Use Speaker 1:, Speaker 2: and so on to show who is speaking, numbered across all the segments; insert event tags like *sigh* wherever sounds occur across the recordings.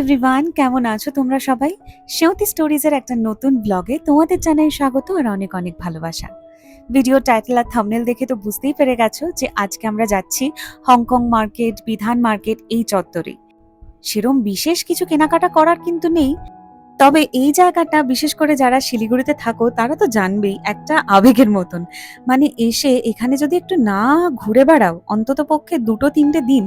Speaker 1: Everyone কেমন আছো তোমরা সবাই? সেওতি স্টোরিজের একটা নতুন ব্লগে তোমাদের জানাই স্বাগত আর অনেক অনেক ভালোবাসা। ভিডিও টাইটেল আর থামনেল দেখে তো বুঝতেই পেরে গেছো যে আজকে আমরা যাচ্ছি হংকং মার্কেট বিধান মার্কেট এই চত্বরে। সেরম বিশেষ কিছু কেনাকাটা করার কিন্তু নেই। তবে এই জায়গাটা, বিশেষ করে যারা শিলিগুড়িতে থাকো, তারা তো জানবেই, একটা আবেগের মতন। মানে এসে এখানে যদি একটু না ঘুরে বেড়াও, অন্তত পক্ষে দুটো তিনটে দিন,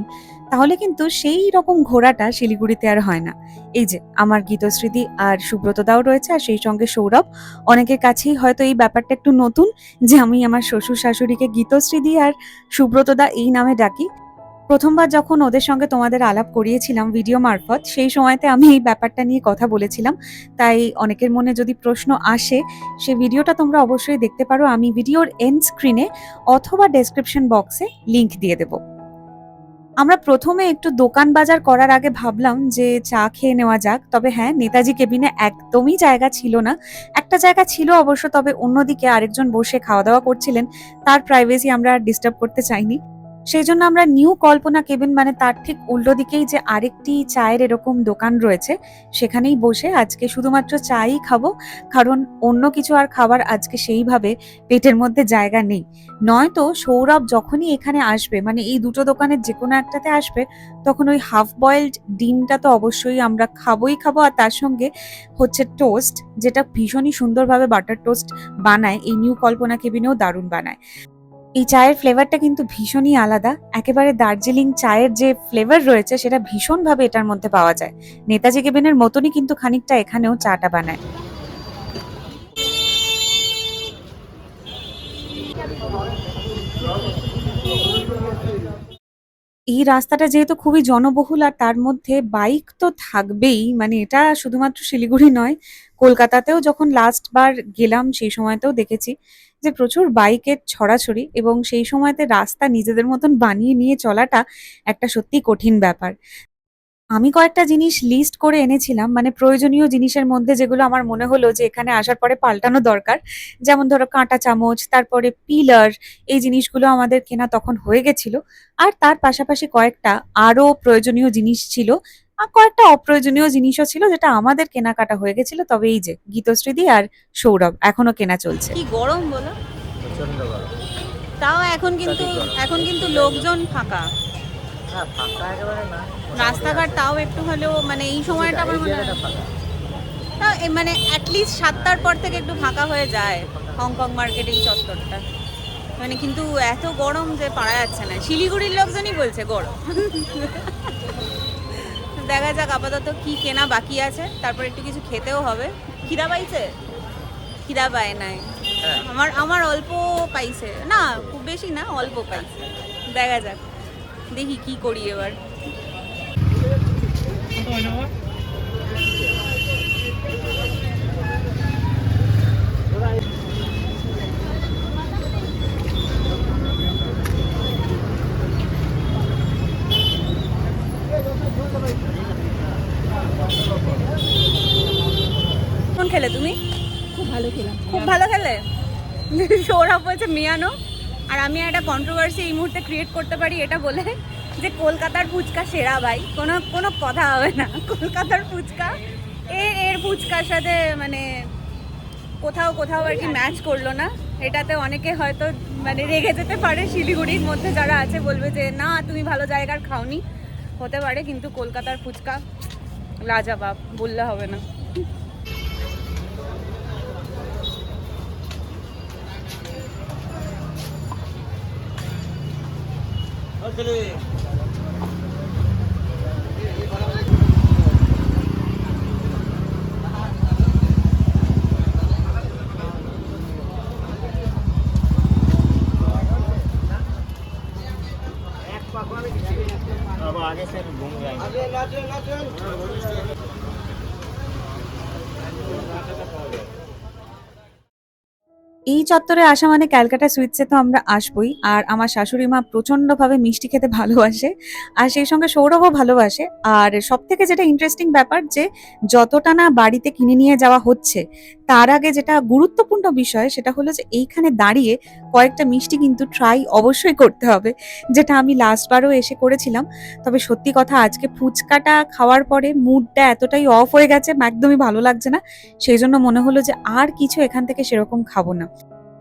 Speaker 1: তাহলে কিন্তু সেই রকম ঘোরাটা শিলিগুড়িতে আর হয় না। এই যে, আমার গীতস্মৃতি আর সুব্রতদাও রয়েছে, আর সেই সঙ্গে সৌরভ। অনেকের কাছেই হয়তো এই ব্যাপারটা একটু নতুন, যে আমি আমার শ্বশুর শাশুড়িকে গীতশ্রীদি আর সুব্রতদা এই নামে ডাকি। প্রথমবার যখন ওদের সঙ্গে তোমাদের আলাপ করিয়েছিলাম ভিডিও মারফত, সেই সময়তে আমি এই ব্যাপারটা নিয়ে কথা বলেছিলাম। তাই অনেকের মনে যদি প্রশ্ন আসে, সে ভিডিওটা তোমরা অবশ্যই দেখতে পারো। আমি ভিডিওর এন্ড স্ক্রিনে অথবা ডেসক্রিপশন বক্সে লিংক দিয়ে দেবো। আমরা প্রথমে একটু দোকান বাজার করার আগে ভাবলাম যে চা খেয়ে নেওয়া যাক। তবে হ্যাঁ নেতাজি কেবিনে একদমই জায়গা ছিল না। একটা জায়গা ছিল অবশ্য, তবে অন্যদিকে আরেকজন বসে খাওয়া দাওয়া করছিলেন। তার প্রাইভেসি আমরা ডিস্টার্ব করতে চাইনি। সেই জন্য আমরা নিউ কল্পনা কেবিন মানে তার ঠিক উল্টো দিকেই যে আরেকটি চায়ের এরকম দোকান রয়েছে, সেখানেই বসে আজকে শুধুমাত্র চাই খাব, কারণ অন্য কিছু আর খাবার আজকে সেইভাবে পেটের মধ্যে জায়গা নেই। নয়তো সৌরভ যখনই এখানে আসবে মানে এই দুটো দোকানের যে কোনো একটাতে আসবে, তখন ওই হাফ বয়েলড ডিমটা তো অবশ্যই আমরা খাবোই খাব, আর তার সঙ্গে হচ্ছে টোস্ট, যেটা ভীষণই সুন্দরভাবে বাটার টোস্ট বানায়, এই নিউ কল্পনা কেবিনেও দারুণ বানায়। এই চায়ের ফ্লেভারটা কিন্তু ভীষণই আলাদা। একেবারে দার্জিলিং চায়ের যে ফ্লেভার রয়েছে, সেটা ভীষণভাবে এটার মধ্যে পাওয়া যায়। নেতাজি কেবিনের মতনই কিন্তু খানিকটা এখানেও চাটা বানায়। এই রাস্তাটা যেহেতু খুবই জনবহুল আর তার মধ্যে বাইক তো থাকবেই মানে এটা শুধুমাত্র শিলিগুড়ি নয়, কলকাতাতেও যখন লাস্ট বার গেলাম সেই সময়তেও দেখেছি যে প্রচুর বাইকের ছড়াছড়ি এবং সেই সময়তে রাস্তা নিজেদের মতন বানিয়ে নিয়ে চলাটা একটা সত্যি কঠিন ব্যাপার। আমি কয়েকটা জিনিস লিস্ট করে এনেছিলাম মানে প্রয়োজনীয় জিনিসের মধ্যে যেগুলো আমার মনে হলো যে এখানে আসার পরে পাল্টানো দরকার। যেমন ধরো কাঁটা চামচ তারপরে পিলার এই জিনিসগুলো আমাদের কেনা তখন হয়ে গেছিল। আর তার পাশাপাশি কয়েকটা আরও প্রয়োজনীয় জিনিস ছিল। আর কয়েকটা অপ্রয়োজনীয় জিনিসও ছিল যেটা আমাদের কেনাকাটা হয়ে গেছিল। তবে এই যে গীতশ্রীদি আর সৌরভ এখনও কেনা চলছে।
Speaker 2: কি গরম বলো। তাও এখন কিন্তু এখন কিন্তু লোকজন ফাঁকা। রাস্তাঘাট তাও একটু হলেও মানে এই সময়টা আমার মনে হয় এ মানে অ্যাটলিস্ট সাতটার পর থেকে একটু ফাঁকা হয়ে যায় হংকং মার্কেট এই চত্বরটা। মানে কিন্তু এত গরম যে পারা যাচ্ছে না। শিলিগুড়ির লোকজনই বলছে গরম দেখা যাক আপাতত কি কেনা বাকি আছে। তারপর একটু কিছু খেতেও হবে। খিদা পাইছে? খিদা পায় নাই।
Speaker 3: হ্যাঁ।
Speaker 2: আমার আমার অল্প পাইছে। না খুব বেশি না অল্প পাইছে। দেখা যাক। দেখি কি করি এবার। কোন খেলে তুমি?
Speaker 4: খুব ভালো খেলাম।
Speaker 2: খুব ভালো খেলে? সৌরভ বলছে মিয়ানো। আমি একটা কন্ট্রোভার্সি এই মুহূর্তে ক্রিয়েট করতে পারি এটা বলে যে কলকাতার ফুচকা সেরা ভাই। কোনো কোনো কথা হবে না। কলকাতার ফুচকা, এর এর ফুচকার সাথে মানে কোথাও কোথাও আর কি ম্যাচ করল না। এটাতে অনেকে হয়তো মানে রেগে যেতে পারে শিলিগুড়ির মধ্যে যারা আছে, বলবে যে, না, তুমি ভালো জায়গার খাওনি। হতে পারে, কিন্তু কলকাতার ফুচকা, লাজাবাব, বললে হবে না।
Speaker 3: आगे से घूम जाएंगे
Speaker 1: এই চত্বরে আসা মানে ক্যালকাটা সুইটসে তো আমরা আসবই, আর আমার শাশুড়ি মা প্রচণ্ড ভাবে মিষ্টি খেতে *laughs* ভালোবাসে, আর সেই সঙ্গে সৌরভও ভালোবাসে। আর সব থেকে যেটা ইন্টারেস্টিং ব্যাপার যে যতটা না বাড়িতে কিনে নিয়ে যাওয়া হচ্ছে তার আগে যেটা গুরুত্বপূর্ণ বিষয় সেটা হলো যে এইখানে দাঁড়িয়ে কয়েকটা মিষ্টি কিন্তু ট্রাই অবশ্যই করতে হবে, যেটা আমি লাস্টবারও এসে করেছিলাম। তবে সত্যি কথা আজকে ফুচকাটা খাওয়ার পরে মুডটা এতটাই অফ হয়ে গেছে, একদমই ভালো লাগছে না। সেই জন্য মনে হলো যে আর কিছু এখান থেকে সেরকম খাব না।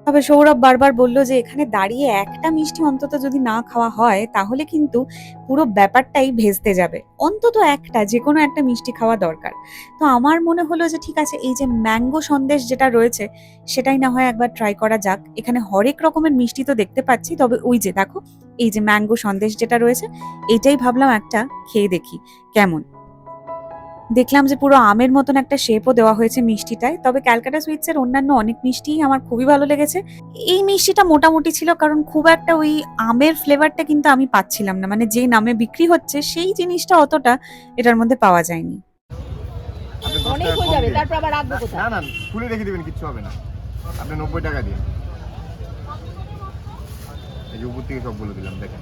Speaker 1: তবে সৌরভ বারবার বলল যে এখানে দাঁড়িয়ে একটা মিষ্টি অন্তত যদি না খাওয়া হয়, তাহলে কিন্তু পুরো ব্যাপারটাই ভেস্তে যাবে। অন্তত একটা যে কোনো একটা মিষ্টি খাওয়া দরকার। তো আমার মনে হলো যে ঠিক আছে, এই যে ম্যাঙ্গো সন্দেশ যেটা রয়েছে, সেটাই না হয় একবার ট্রাই করা যাক। এখানে হরেক রকমের মিষ্টি তো দেখতে পাচ্ছি, তবে ওই যে দেখো, এই যে ম্যাঙ্গো সন্দেশ যেটা রয়েছে এইটাই ভাবলাম একটা খেয়ে দেখি, কেমন? দেখলাম যে পুরো আমের মতন একটা শেপও দেওয়া হয়েছে মিষ্টিটায়। তবে ক্যালকাটা সুইটসের অন্যান্য অনেক মিষ্টিই আমার খুবই ভালো লেগেছে। এই মিষ্টিটা মোটামুটি ছিল কারণ খুব একটা ওই আমের ফ্লেভারটা কিন্তু আমি পাচ্ছিলাম না। মানে যে নামে বিক্রি হচ্ছে সেই জিনিসটা অতটা এটার মধ্যে পাওয়া যায়নি।
Speaker 2: অনেক
Speaker 4: টাকা
Speaker 2: হয়ে যাবে তারপর আবার রাখব কোথায়?
Speaker 4: না না খুলে রেখে দিবেন কিচ্ছু হবে না। আপনি নব্বই টাকা দিন। এই যে উপর থেকে সব বলে দিলাম দেখেন।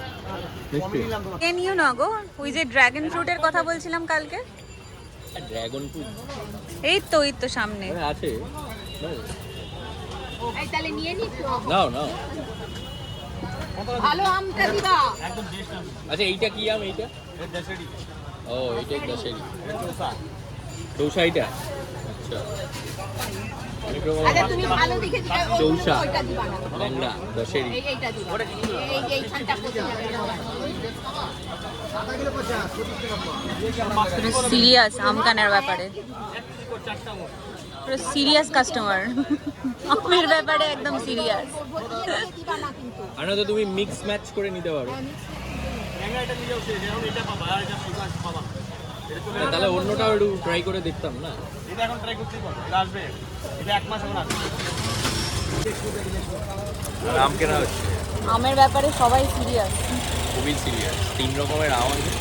Speaker 2: নিও না গো? ওই যে ড্রাগন ফ্রুটের কথা বলছিলাম কালকে।
Speaker 3: ড্রাগন ফ্রুট
Speaker 2: এই তো এই তো সামনে।
Speaker 3: আছে।
Speaker 2: তাহলে নিয়ে নি
Speaker 3: নাও নাও।
Speaker 2: ভালো আমটা দিবা।
Speaker 3: আচ্ছা এইটা কি আম এইটা? ও এইটা দশেরি চৌসা এইটা আচ্ছা অনেক রকম
Speaker 2: আচ্ছা তুমি ভালো দেখে দিবা
Speaker 3: চৌসা
Speaker 2: ওইটা দিবা না।
Speaker 3: ল্যাংড়া দশেরি।
Speaker 2: এইটা দিবা। এই এইখানটা পুরো সিরিয়াস আমকানের ব্যাপারে। পুরো সিরিয়াস কাস্টমার আমের ব্যাপারে একদম সিরিয়াস
Speaker 3: আর তো তুমি মিক্স ম্যাচ করে নিতে পারো। না, তাহলে অন্যটাও একটু ট্রাই করে দেখতাম না?
Speaker 4: এটা এখন ট্রাই করতেই পারব। এটা আসবে। এটা এক মাস এখন আসবে।
Speaker 3: আর আম কেনা হচ্ছে?
Speaker 2: আমের ব্যাপারে সবাই সিরিয়াস
Speaker 3: খুবই সিরিয়াস তিন রকমের আম আছে।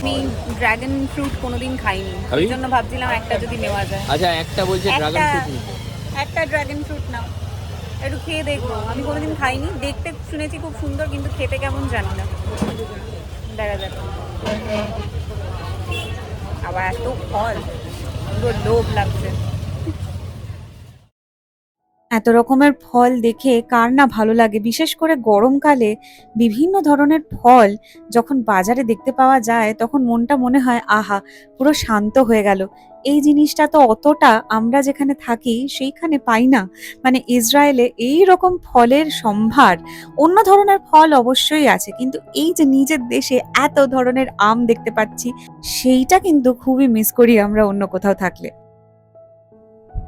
Speaker 2: আমি ড্রাগন ফ্রুট কোনোদিন খাইনি? ওই জন্য ভাবছিলাম একটা যদি নেওয়া যায়।
Speaker 3: আচ্ছা একটা বলছে ড্রাগন
Speaker 2: একটা
Speaker 3: ফ্রুট
Speaker 2: একটা ড্রাগন ফ্রুট নাও। একটু খেয়ে দেখব। আমি কোনোদিন খাইনি। দেখতে শুনেছি খুব সুন্দর কিন্তু খেতে কেমন জানি না। দেখা যাক আবার এত ফল পুরো লোভ লাগছে।
Speaker 1: এত রকমের ফল দেখে কার না ভালো লাগে? বিশেষ করে গরমকালে বিভিন্ন ধরনের ফল যখন বাজারে দেখতে পাওয়া যায়, তখন মনটা মনে হয়, আহা, পুরো শান্ত হয়ে গেল। এই জিনিসটা তো অতটা আমরা যেখানে থাকি, সেইখানে পাই না। মানে ইসরায়েলে এই রকম ফলের সম্ভার, অন্য ধরনের ফল অবশ্যই আছে, কিন্তু এই যে নিজের দেশে এত ধরনের আম দেখতে পাচ্ছি, সেইটা কিন্তু খুবই মিস করি আমরা অন্য কোথাও থাকলে।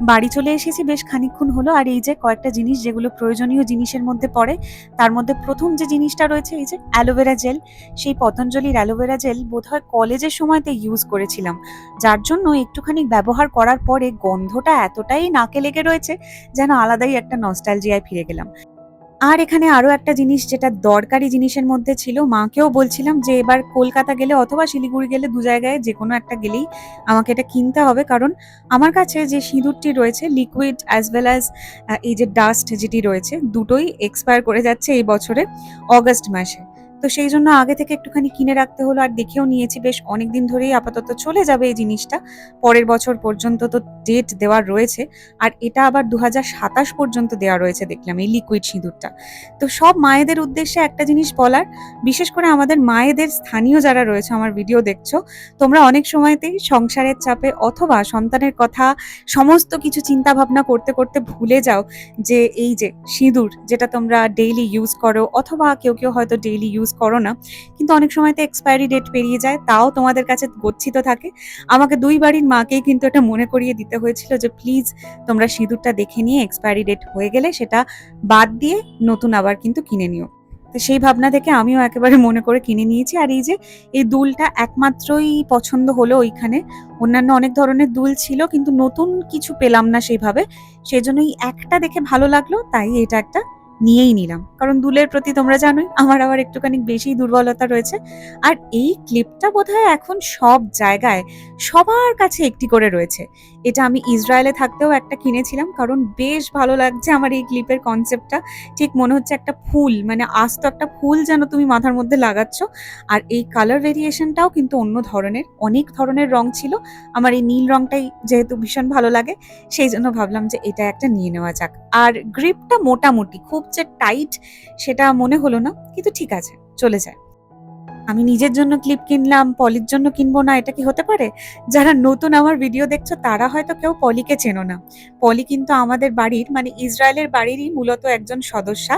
Speaker 1: বাড়ি চলে এসেছি, বেশ খানিক্ষণ হলো। আর এই যে কয়েকটা জিনিস যেগুলো প্রয়োজনীয় জিনিসের মধ্যে পড়ে, তার মধ্যে প্রথম যে জিনিসটা রয়েছে, এই যে অ্যালোভেরা জেল। সেই পতঞ্জলির অ্যালোভেরা জেল বোধহয় কলেজের সময়তে ইউজ করেছিলাম। যার জন্য একটুখানি ব্যবহার করার পরে গন্ধটা এতটাই নাকে লেগে রয়েছে, যেন আলাদাই একটা নস্টালজিয়ায় ফিরে গেলাম। আর এখানে আরও একটা জিনিস যেটা দরকারি জিনিসের মধ্যে ছিল, মাকেও বলছিলাম যে এবার কলকাতা গেলে অথবা শিলিগুড়ি গেলে দু জায়গায় যে কোনো একটা গেলেই আমাকে এটা কিনতে হবে। কারণ আমার কাছে যে সিঁদুরটি রয়েছে লিকুইড অ্যাজ ওয়েল অ্যাজ এই যে ডাস্ট যেটি রয়েছে, দুটোই এক্সপায়ার করে যাচ্ছে এই বছরে অগস্ট মাসে। তো সেই জন্য আগে থেকে একটুখানি কিনে রাখতে হলো আর দেখেও নিয়েছি বেশ অনেক দিন ধরেই আপাতত চলে যাবে এই জিনিসটা। পরের বছর পর্যন্ত তো ডেট দেওয়া রয়েছে। আর এটা আবার দু পর্যন্ত দেওয়া রয়েছে দেখলাম এই লিকুইড সিঁদুরটা। তো সব মায়েদের উদ্দেশ্যে একটা জিনিস বলার, বিশেষ করে আমাদের মায়েদের স্থানীয় যারা রয়েছে, আমার ভিডিও দেখছ, তোমরা অনেক সময়তেই সংসারের চাপে অথবা সন্তানের কথা, সমস্ত কিছু চিন্তা ভাবনা করতে করতে ভুলে যাও যে এই যে সিঁদুর যেটা তোমরা ডেইলি ইউজ করো অথবা কেউ কেউ হয়তো ডেইলি ইউজ করো না। কিন্তু অনেক সময় তো এক্সপায়ারি ডেট পেরিয়ে যায়, তাও তোমাদের কাছে গচ্ছিত থাকে। আমাকে দুই বাড়ির মাকেই কিন্তু এটা মনে করিয়ে দিতে হয়েছিল যে, প্লিজ, তোমরা সিঁদুরটা দেখে নিয়ে এক্সপায়ারি ডেট হয়ে গেলে সেটা বাদ দিয়ে নতুন আবার কিন্তু কিনে নিও। তো সেই ভাবনা থেকে আমিও একেবারে মনে করে কিনে নিয়েছি। আর এই যে, এই দুলটা একমাত্রই পছন্দ হলো ওইখানে। অন্যান্য অনেক ধরনের দুল ছিল, কিন্তু নতুন কিছু পেলাম না সেইভাবে। সেই জন্য এই একটা দেখে ভালো লাগল, তাই এটা একটা নিয়েই নিলাম। কারণ দুলের প্রতি তোমরা জানোই, আমার আবার একটুখানি বেশি দুর্বলতা রয়েছে। আর এই ক্লিপটা বোধহয় এখন সব জায়গায় সবার কাছে একটি করে রয়েছে। এটা আমি ইসরায়েলে থাকতেও একটা কিনেছিলাম, কারণ বেশ ভালো লাগছে আমার এই ক্লিপের কনসেপ্টটা ঠিক মনে হচ্ছে একটা ফুল মানে আস্ত একটা ফুল যেন তুমি মাথার মধ্যে লাগাচ্ছ। আর এই কালার ভেরিয়েশনটাও কিন্তু অন্য ধরনের, অনেক ধরনের রং ছিল। আমার এই নীল রংটাই যেহেতু ভীষণ ভালো লাগে, সেই জন্য ভাবলাম যে এটা একটা নিয়ে নেওয়া যাক। আর গ্রিপটা মোটামুটি, খুব যে টাইট সেটা মনে হলো না, কিন্তু ঠিক আছে, চলে যায়। আমি নিজের জন্য ক্লিপ কিনলাম, পলির জন্য কিনবো না, এটা কি হতে পারে? যারা নতুন আমার ভিডিও দেখছ, তারা হয়তো কেউ পলিকে চেনো না। পলি কিন্তু আমাদের বাড়ির মানে ইসরায়েলের বাড়িরই মূলত একজন সদস্যা,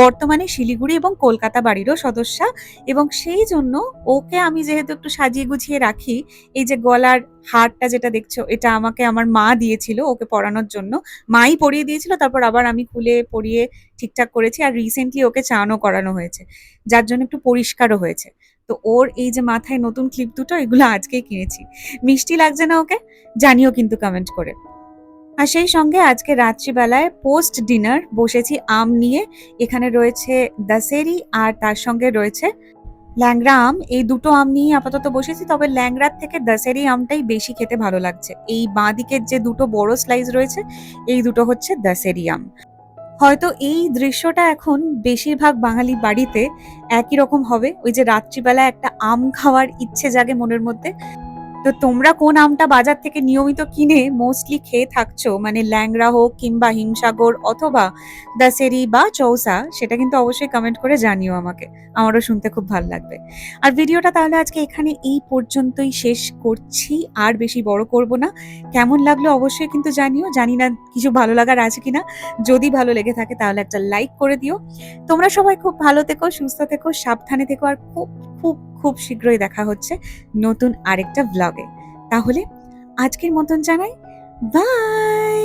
Speaker 1: বর্তমানে শিলিগুড়ি এবং কলকাতা বাড়িরও সদস্যা, এবং সেই জন্য ওকে আমি যেহেতু একটু সাজিয়ে গুছিয়ে রাখি, এই যে গলার হারটা যেটা দেখছ, এটা আমাকে আমার মা দিয়েছিল ওকে পরানোর জন্য। মাই পরিয়ে দিয়েছিল, তারপর আবার আমি খুলে পরিয়ে ঠিকঠাক করেছি আর রিসেন্টলি ওকে চানও করানো হয়েছে, যার জন্য একটু পরিষ্কারও হয়েছে। তো ওর এই যে মাথায় নতুন ক্লিপ দুটো, এগুলো আজকেই কিনেছি। মিষ্টি লাগছে না ওকে? জানিও কিন্তু কমেন্ট করে। আর সেই সঙ্গে আজকে রাত্রিবেলায় পোস্ট ডিনার বসেছি আম নিয়ে, এখানে রয়েছে দাসেরি আর তার সঙ্গে রয়েছে ল্যাংড়া আম। এই দুটো আম নিয়ে আপাতত বসেছি, তবে ল্যাংড়ার থেকে দাসেরি আমটাই বেশি খেতে ভালো লাগছে। এই বাঁ দিকের যে দুটো বড় স্লাইস রয়েছে, এই দুটো হচ্ছে দাসেরি আম। হয়তো এই দৃশ্যটা এখন বেশিরভাগ বাঙালি বাড়িতে একই রকম হবে। ওই যে রাত্রিবেলা একটা আম খাওয়ার ইচ্ছে জাগে মনের মধ্যে। তো তোমরা কোন আমটা বাজার থেকে নিয়মিত কিনে মোস্টলি খেয়ে থাকছো? মানে ল্যাংড়া হোক কিংবা হিমসাগর অথবা দাসেরি বা চৌসা, সেটা কিন্তু অবশ্যই কমেন্ট করে জানিও আমাকে। আমারও শুনতে খুব ভালো লাগবে। আর ভিডিওটা তাহলে আজকে এখানে এই পর্যন্তই শেষ করছি। আর বেশি বড় করব না। কেমন লাগল অবশ্যই কিন্তু জানিও। জানি না কিছু ভালো লাগার আছে কিনা। যদি ভালো লেগে থাকে তাহলে একটা লাইক করে দিও। তোমরা সবাই খুব ভালো থেকো, সুস্থ থেকো, সাবধানে থেকো। আর খুব খুব খুব শীঘ্রই দেখা হচ্ছে নতুন আরেকটা ব্লগে তাহলে আজকের মতন জানাই বাই